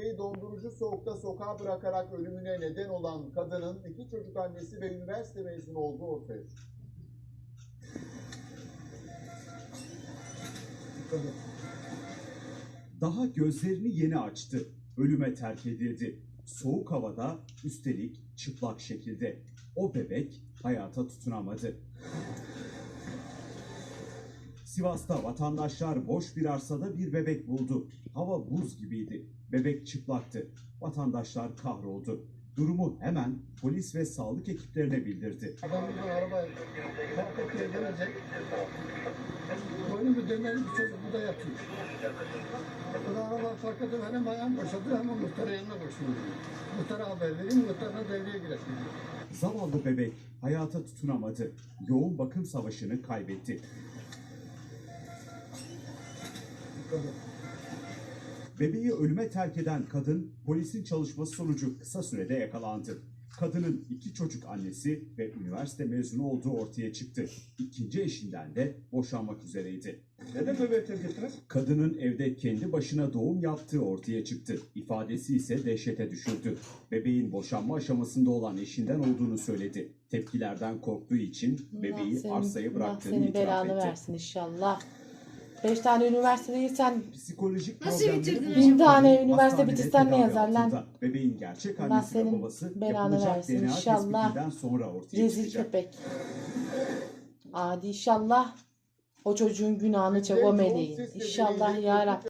bebeği dondurucu soğukta sokağa bırakarak ölümüne neden olan kadının iki çocuk annesi ve üniversite mezunu olduğu ortaya çıktı. Daha gözlerini yeni açtı. Ölüme terk edildi. Soğuk havada, üstelik çıplak şekilde. O bebek hayata tutunamadı. Sivas'ta vatandaşlar boş bir arsada bir bebek buldu. Hava buz gibiydi. Bebek çıplaktı. Vatandaşlar kahroldu. Durumu hemen polis ve sağlık ekiplerine bildirdi. Adam buradan araba geri gelecek. Boynu bir dönmeli bir çocuk burada yatıyor. Sonra araba fark edip hem ayağım boşadı hem muhtara yanına koşuyor. Muhtara haber vereyim, muhtarla devreye giresin. Zavallı bebek hayata tutunamadı. Yoğun bakım savaşını kaybetti. Bebeği ölüme terk eden kadın polisin çalışması sonucu kısa sürede yakalandı. Kadının iki çocuk annesi ve üniversite mezunu olduğu ortaya çıktı. İkinci eşinden de boşanmak üzereydi. Neden bebeği terk ettiniz? Kadının evde kendi başına doğum yaptığı ortaya çıktı. İfadesi ise dehşete düşürdü. Bebeğin boşanma aşamasında olan eşinden olduğunu söyledi. Tepkilerden korktuğu için bebeği senin- arsaya Allah bıraktığını senin itiraf etti. versin inşallah. Beş tane üniversiteyi sen Psikolojik Nasıl problemleri bitirdin acaba? Bin tane üniversite hastanede bitirsen ne tedavi yazar lan? altında. Bebeğin gerçek Allah annesi ve senin babası belanı yapılacak versin DNA inşallah. tespitinden sonra ortaya rezil çıkacak. köpek. Adi inşallah o çocuğun günahını meleğin. ses İnşallah ya Rabbi.